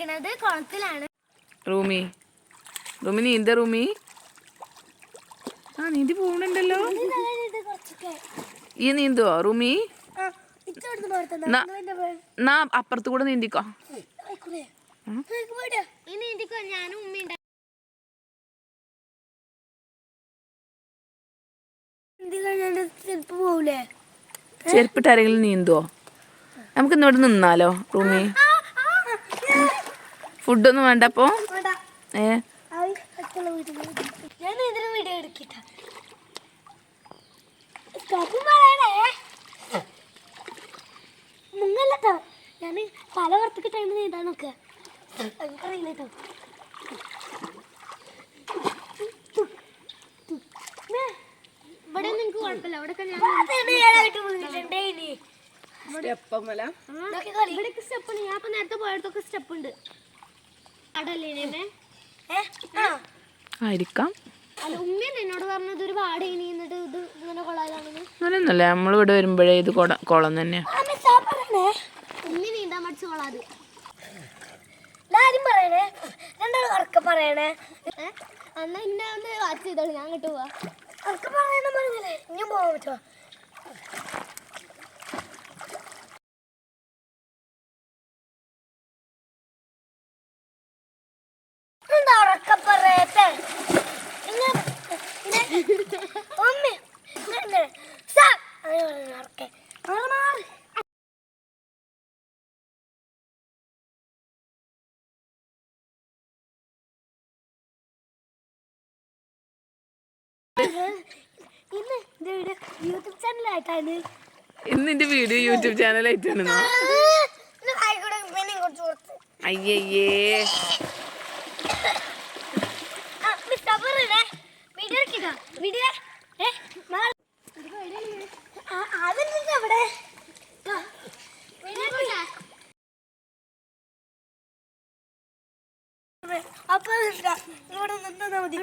നിൽക്കുന്നത് കുളത്തിലാണ്. റൂമി. റൂമി നീന്ത റൂമി? ആ നീന്തി പോകണുണ്ടല്ലോ ഈ നീന്തുവോ റൂമി? ആ ഇച്ചോടുന്ന് പോരത്തന്നെ നാ- നാ അപ്പുറത്ത് കൂടെ നീന്തിക്കോ. ഞാനും ചെരുപ്പിട്ട് ആരെങ്കിലും നീന്തുവോ? നമുക്ക് ഇന്നോട് നിന്നാലോ റൂമി. ഫുഡൊന്നും വേണ്ട അപ്പോ? ഏ? ഞാൻ മുങ്ങല്ലോ ഞാൻ പല പുറത്തേക്ക് ടൈം നീന്താൻ നോക്കുക എനിക്കറിയില്ല കേട്ടോ ഇവിടെ നിങ്ങക്ക് കുഴപ്പമില്ല. ഇവിടെ ഇവിടേക്ക് സ്റ്റെപ്പ് ഉണ്ട്. ഞാൻ നേരത്തെ പോയടത്തൊക്കെ സ്റ്റെപ്പ് ഉണ്ട്. ആയിരിക്കാം. അങ്ങനെയൊന്നുമല്ല നമ്മൾ ഇവിടെ വരുമ്പോഴേ ഇത് കുളം തന്നെയാ. പറയണേ. ഇന്നെ ഒന്ന് വാച്ച് ചെയ്തോളൂ ഞാൻ അങ്ങോട്ട് പോവാ. ഉറക്കം പറയണ പറഞ്ഞല്ലേ? ഞാൻ പോവാൻ പറ്റുമോ യൂട്യൂബ് ചാനലായിട്ടാണ്. ഇന്ന് എന്റെ വീഡിയോ യൂട്യൂബ് ചാനലായിട്ടാണ്. ആ വീഡിയോ വീഡിയോ അവിടെ. അപ്പൊ ഇവിടെ നിന്നാ മതി.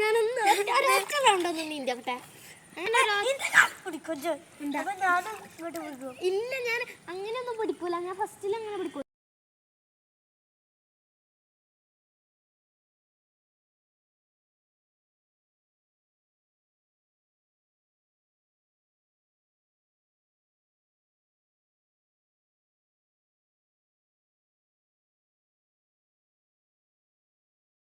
ഞാനൊന്ന് ഒരൊറ്റ റൗണ്ടൊന്നും നീന്തട്ടെ ഇല്ല ഞാൻ അങ്ങനെയൊന്നും പിടിക്കൂല. ഞാൻ ഫസ്റ്റിൽ അങ്ങനെ പിടിക്കൂല.